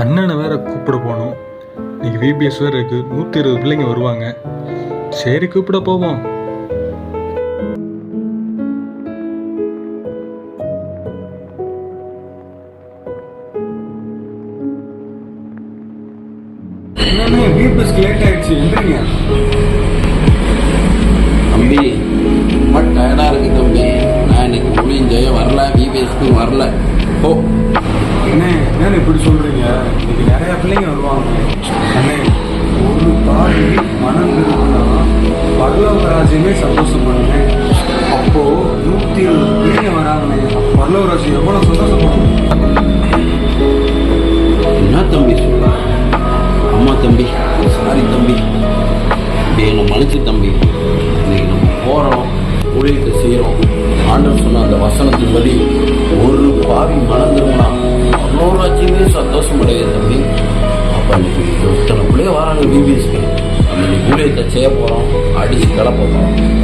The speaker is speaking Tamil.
அண்ணனை வேற கூப்பிட போகணும். இன்னைக்கு விபிஎஸ் வேற இருக்கு. நூற்றி இருபது பிள்ளைங்க வருவாங்க. சரி கூப்பிட போவோம். லேட் ஆயிடுச்சு. எந்திரிங்க. தம்பி ரொம்ப டயர்டாக இருக்கு தம்பி. நான் இன்னைக்கு ஜெயம் வரல. விபிஎஸ்க்கும் வரல. ஓ என்ன இப்படி சொல்றீங்க? இன்னைக்கு நிறைய பிள்ளைங்க வருவாங்க. அண்ணே ஒரு தாய் மனம் இருக்குன்னா பல்லவராஜ்யமே சந்தோஷப்படுங்க அப்போ நூத்தி இருபது பிள்ளைங்க வராங்கண்ணே. பல்லவ ராஜ்யம் எவ்வளவு சந்தோஷம்? என்ன தம்பி சொல்ற? அம்மா தம்பி சாரி தம்பி. இப்படி என்னை மன்னிச்சு தம்பி. இன்னைக்கு நம்ம போகிறோம் ஊழியத்தை செய்கிறோம் ஆண்டவர் சொன்ன அந்த வசனத்தின்படி ஒரு பாவி மன ஒருத்தனை பிள்ளைய வராங்க பிபிஎஸ்க்கு நம்ம ஊழியத்தை செய்ய போகிறோம் அடிச்சு கிளப்ப போகிறோம்